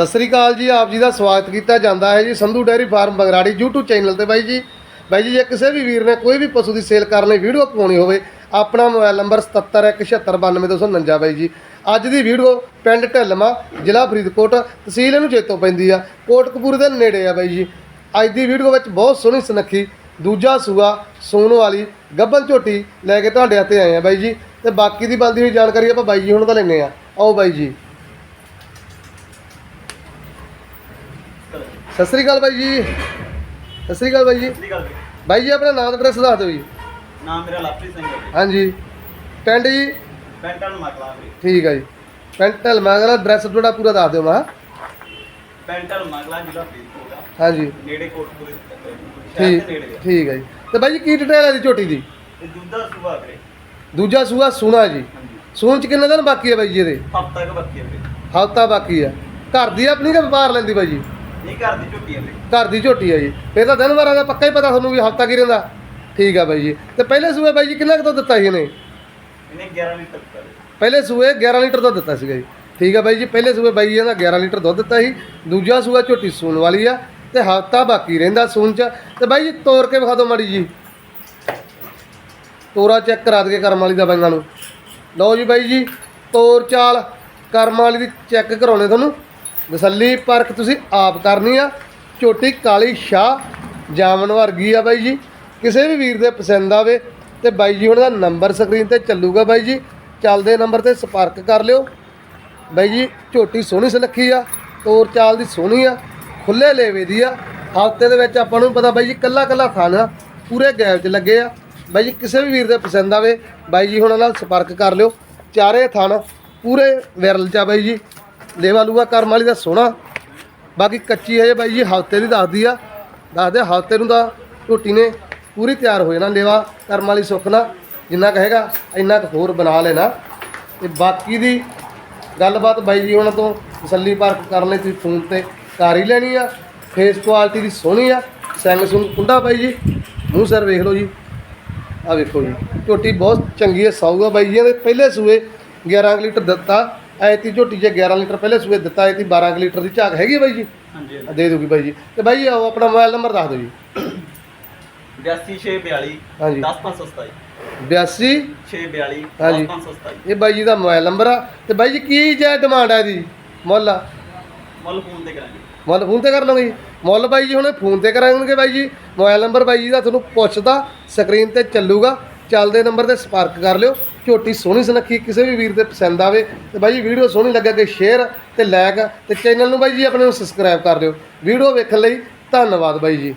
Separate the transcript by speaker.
Speaker 1: ਸਤਿ ਸ੍ਰੀ ਅਕਾਲ ਜੀ, ਆਪ ਜੀ ਦਾ ਸਵਾਗਤ ਕੀਤਾ ਜਾਂਦਾ ਹੈ ਜੀ, Sandhu dairy farm Bagrari YouTube channel ਤੇ ਬਾਈ ਜੀ। ਬਾਈ ਜੀ, ਜੇ ਕਿਸੇ ਵੀ ਵੀਰ ਨੇ ਕੋਈ ਵੀ ਪਸ਼ੂ ਦੀ ਸੇਲ ਕਰਨ ਲਈ ਵੀਡੀਓ ਪਾਉਣੀ ਹੋਵੇ, ਆਪਣਾ ਮੋਬਾਈਲ ਨੰਬਰ 77179299 ਬਾਈ ਜੀ। ਅੱਜ ਦੀ ਵੀਡੀਓ ਪਿੰਡ ਢੱਲਮਾ, ਜ਼ਿਲ੍ਹਾ ਫਰੀਦਕੋਟ, ਤਹਿਸੀਲ ਇਹਨੂੰ ਚੇਤੋਂ ਪੈਂਦੀ ਆ, ਕੋਟਕਪੂਰ ਦੇ ਨੇੜੇ ਆ ਬਾਈ ਜੀ। ਅੱਜ ਦੀ ਵੀਡੀਓ ਵਿੱਚ ਬਹੁਤ ਸੋਹਣੀ ਸੁਨੱਖੀ, ਦੂਜਾ ਸੂਆ, ਸੂਣ ਵਾਲੀ ਗੱਬਨ ਝੋਟੀ ਲੈ ਕੇ ਤੁਹਾਡੇ ਹੱਥੇ ਆਏ ਆ ਬਾਈ ਜੀ। ਤੇ ਬਾਕੀ ਦੀ ਬਣਦੀ ਹੋਈ ਜਾਣਕਾਰੀ ਆਪਾਂ ਬਾਈ ਜੀ ਹੁਣ ਤਾਂ ਲੈਨੇ ਆ। ਆਓ ਬਾਈ ਜੀ। ਸਤਿ ਸ੍ਰੀ ਅਕਾਲ ਬਾਈ ਜੀ। ਸਤਿ ਸ੍ਰੀ ਅਕਾਲ ਬਾਈ ਜੀ।
Speaker 2: ਜੀ
Speaker 1: ਬਾਈ ਜੀ ਆਪਣਾ ਨਾਮ ਐਡਰੈਸ ਦੱਸ ਦਿਓ ਜੀ।
Speaker 2: ਨਾਮ ਮੇਰਾ ਲਵਪ੍ਰੀਤ ਸਿੰਘ ਹੈ ਜੀ।
Speaker 1: ਹਾਂਜੀ। ਪਿੰਡ ਜੀ?
Speaker 2: ਪੈਂਟਲ ਮਕਲਾ
Speaker 1: ਠੀਕ ਹੈ ਜੀ। ਪੈਂਟਲ ਮੈਂ ਕਹਿੰਦਾ ਐਡਰੈਸ ਤੁਹਾਡਾ ਪੂਰਾ ਦੱਸ ਦਿਓ ਮਾ।
Speaker 2: ਪੈਂਟਲ ਮਕਲਾ ਜ਼ਿਲ੍ਹਾ ਫਰੀਦਕੋਟ ਆ।
Speaker 1: ਹਾਂਜੀ।
Speaker 2: ਨੇੜੇ ਕੋਟਪੁਰੇ ਸ਼ਹਿਰ
Speaker 1: ਠੀਕ
Speaker 2: ਦੇ ਨੇੜੇ ਆ।
Speaker 1: ਠੀਕ ਹੈ ਜੀ। ਤੇ ਬਾਈ ਜੀ ਕੀ ਡਿਟੇਲ ਹੈ ਦੀ ਝੋਟੀ ਦੀ?
Speaker 2: ਇਹ ਦੁੱਧਾ ਸੁਭਾ ਵੀਰੇ।
Speaker 1: ਦੂਜਾ ਸੂਆ ਸੂਣਾ ਜੀ।
Speaker 2: ਹਾਂਜੀ।
Speaker 1: ਸੂਣ ਚ ਕਿੰਨੇ ਦਿਨ ਬਾਕੀ ਹੈ ਬਾਈ ਜੀ ਇਹਦੇ?
Speaker 2: ਹਫਤਾ ਕੁ ਬਾਕੀ ਹੈ ਵੀਰੇ।
Speaker 1: ਹਫਤਾ ਬਾਕੀ ਹੈ ਘਰ ਦੀ ਆਪਣੀ ਕਿ ਵਪਾਰ ਲੈਂਦੀ ਬਾਈ ਜੀ?
Speaker 2: ਨਹੀਂ ਘਰ ਦੀ ਝੁੱਟੀ ਹੈ ਵੀਰੇ
Speaker 1: ਘਰ ਦੀ ਝੋਟੀ ਹੈ ਜੀ। ਫਿਰ ਤਾਂ ਦਿਨ ਵਾਰਾਂ ਦਾ ਪੱਕਾ ਹੀ ਪਤਾ ਤੁਹਾਨੂੰ ਵੀ ਹਫਤਾ ਕੀ ਰਹਿੰਦਾ। ਠੀਕ ਆ ਬਾਈ ਜੀ। ਤੇ ਪਹਿਲੇ ਸੂਏ ਬਾਈ ਜੀ ਕਿੰਨਾ ਕੁ ਦੁੱਧ ਦਿੱਤਾ ਸੀ ਇਹਨੇ?
Speaker 2: ਇਹਨੇ 11 ਲੀਟਰ ਦਿੱਤਾ ਵੀਰੇ
Speaker 1: ਪਹਿਲੇ ਸੂਏ 11 ਲੀਟਰ ਦੁੱਧ ਦਿੱਤਾ ਸੀਗਾ ਜੀ। ਠੀਕ ਆ ਬਾਈ ਜੀ ਪਹਿਲੇ ਸੂਏ ਬਾਈ ਇਹਦਾ 11 ਲੀਟਰ ਦੁੱਧ ਦਿੱਤਾ ਸੀ। ਦੂਜਾ ਸੂਆ ਝੋਟੀ ਸੂਣ ਵਾਲੀ ਆ ਤੇ ਹਫਤਾ ਬਾਕੀ ਰਹਿੰਦਾ ਸੂਣ ਚ। ਤੇ ਬਾਈ ਜੀ ਤੋੜ ਕੇ ਵਿਖਾ ਦਿਓ ਮਾੜੀ ਜੀ। ਤੋਰਾ ਚੈੱਕ ਕਰਾ ਦਈਏ ਕਰਮ ਵਾਲੀ ਦਾ ਬਾਈਆਂ ਨੂੰ। ਲਓ ਜੀ ਬਾਈ ਜੀ ਤੋਰ ਚਾਲ ਕਰਮ ਵਾਲੀ ਦੀ ਚੈੱਕ ਕਰਾਉਣੇ ਤੁਹਾਨੂੰ। ਤਸੱਲੀ ਪਰਖ ਤੁਸੀਂ ਆਪ ਕਰਨੀ ਆ। ਝੋਟੀ ਕਾਲੀ ਸ਼ਾਹ ਜਾਮਨ ਵਰਗੀ ਆ ਬਾਈ ਜੀ। ਕਿਸੇ ਵੀ ਵੀਰ ਦੇ ਪਸੰਦ ਆਵੇ ਤੇ ਬਾਈ ਜੀ ਉਹਨਾਂ ਦਾ ਨੰਬਰ ਸਕਰੀਨ ਤੇ ਚੱਲੂਗਾ ਬਾਈ ਜੀ। ਚੱਲਦੇ ਨੰਬਰ ਤੇ ਸੰਪਰਕ ਕਰ ਲਿਓ। ਬਾਈ ਜੀ, ਝੋਟੀ ਸੋਹਣੀ ਸੁਨੱਖੀ ਆ, ਤੋਰ ਚਾਲ ਦੀ ਸੋਹਣੀ ਆ, ਖੁੱਲੇ ਲੇਵੇ ਦੀ ਆ। ਹਫ਼ਤੇ ਦੇ ਵਿੱਚ ਆਪਾਂ ਨੂੰ ਪਤਾ ਬਾਈ ਜੀ ਕੱਲਾ ਕੱਲਾ ਖਾਣਾ ਪੂਰੇ ਗੈਪ 'ਚ ਲੱਗੇ ਆ। ਬਾਈ ਜੀ, ਕਿਸੇ ਵੀ ਵੀਰ ਦੇ ਪਸੰਦ ਆਵੇ, ਬਾਈ ਜੀ ਹੁਣਾਂ ਨਾਲ ਸੰਪਰਕ ਕਰ ਲਿਓ। ਚਾਰੇ ਥਣ ਪੂਰੇ ਵਿਰਲ 'ਚ ਆ ਬਾਈ ਜੀ। ਲੇਵਾ ਲੂਆ ਕਰਮ ਵਾਲੀ ਦਾ ਸੋਹਣਾ। ਬਾਕੀ ਕੱਚੀ ਹੈ ਬਾਈ ਜੀ, ਹਫ਼ਤੇ ਦੀ ਦੱਸਦੀ ਆ। ਦੱਸਦੇ ਹਫ਼ਤੇ ਨੂੰ ਤਾਂ ਝੋਟੀ ਨੇ ਪੂਰੀ ਤਿਆਰ ਹੋ ਜਾਣਾ, ਲੇਵਾ ਕਰਮ ਵਾਲੀ ਸੁੱਖ ਨਾਲ। ਜਿੰਨਾ ਕਹੇਗਾ ਇੰਨਾ ਕੁ ਹੋਰ ਬਣਾ ਲੈਣਾ। ਤੇ ਬਾਕੀ ਦੀ ਗੱਲਬਾਤ ਬਾਈ ਜੀ ਉਹਨਾਂ ਤੋਂ ਤਸੱਲੀ ਪਾਰਕ ਕਰਨ ਲਈ, ਤੁਸੀਂ ਫੋਨ ਤੇ ਕਰ ਹੀ ਲੈਣੀ ਆ। ਫੇਸ ਕੁਆਲਿਟੀ ਦੀ ਸੋਹਣੀ ਆ। ਸੈਮਸੰਗ ਕੁੰਡਾ ਬਾਈ ਜੀ, ਮੂੰਹ ਸਰ ਵੇਖ ਲਓ ਜੀ। ਆ ਵੇਖੋ ਜੀ, ਝੋਟੀ ਬਹੁਤ ਚੰਗੀ ਹੈ ਸਾਊਗਾ ਬਾਈ ਜੀ, ਇਹਦੇ ਪਹਿਲੇ ਸੂਏ 11 ਕੁ ਲੀਟਰ ਦਿੱਤਾ। ਐਤੀ ਝੋਟੀ ਜੇ 11 ਲੀਟਰ ਪਹਿਲੇ ਸੂਏ ਦਿੱਤਾ ਐਤੀ 12 ਕੁ ਲੀਟਰ ਦੀ ਝਾਕ ਹੈਗੀ ਬਾਈ ਜੀ?
Speaker 2: ਹਾਂਜੀ
Speaker 1: ਦੇ ਦੂਗੀ ਬਾਈ ਜੀ। ਤੇ ਬਾਈ ਜੀ ਆਓ ਆਪਣਾ ਮੋਬਾਈਲ ਨੰਬਰ ਦੱਸ ਦਿਓ ਜੀ।
Speaker 2: 8642
Speaker 1: ਹਾਂਜੀ।
Speaker 2: 10527
Speaker 1: 82
Speaker 2: 642
Speaker 1: ਹਾਂਜੀ।
Speaker 2: 10527
Speaker 1: ਇਹ ਬਾਈ ਜੀ ਦਾ ਮੋਬਾਈਲ ਨੰਬਰ ਆ। ਤੇ ਬਾਈ ਜੀ ਕੀ ਜੈ ਡਿਮਾਂਡ ਹੈ ਦੀ ਮੁੱਲ ਆ?
Speaker 2: ਮੁੱਲ ਫੋਨ ਤੇ ਕਰਾਂਗੇ।
Speaker 1: ਮੁੱਲ ਫੋਨ ਤੇ ਕਰ ਲਓਗੇ ਜੀ? ਮੁੱਲ ਬਾਈ ਜੀ ਹੁਣੇ ਫੋਨ ਤੇ ਕਰਾਂਗੇ ਬਾਈ ਜੀ। ਮੋਬਾਈਲ ਨੰਬਰ ਬਾਈ ਜੀ ਦਾ ਤੁਹਾਨੂੰ ਪੁੱਛਦਾ ਸਕਰੀਨ ਤੇ ਚੱਲੂਗਾ। ਚੱਲਦੇ ਨੰਬਰ ਤੇ ਸੰਪਰਕ ਕਰ ਲਿਓ। ਝੋਟੀ ਸੋਹਣੀ ਸੁਨੱਖੀ, ਕਿਸੇ ਵੀ ਵੀਰ ਦੇ ਪਸੰਦ ਆਵੇ ਤੇ ਬਾਈ ਜੀ ਵੀਡੀਓ ਸੋਹਣੀ ਲੱਗੇ ਕਿ ਸ਼ੇਅਰ ਤੇ ਲਾਈਕ ਤੇ ਚੈਨਲ ਨੂੰ ਬਾਈ ਜੀ ਆਪਣੇ ਨੂੰ ਸਬਸਕ੍ਰਾਈਬ ਕਰ ਦਿਓ। ਵੀਡੀਓ ਵੇਖਣ ਲਈ ਧੰਨਵਾਦ ਬਾਈ ਜੀ।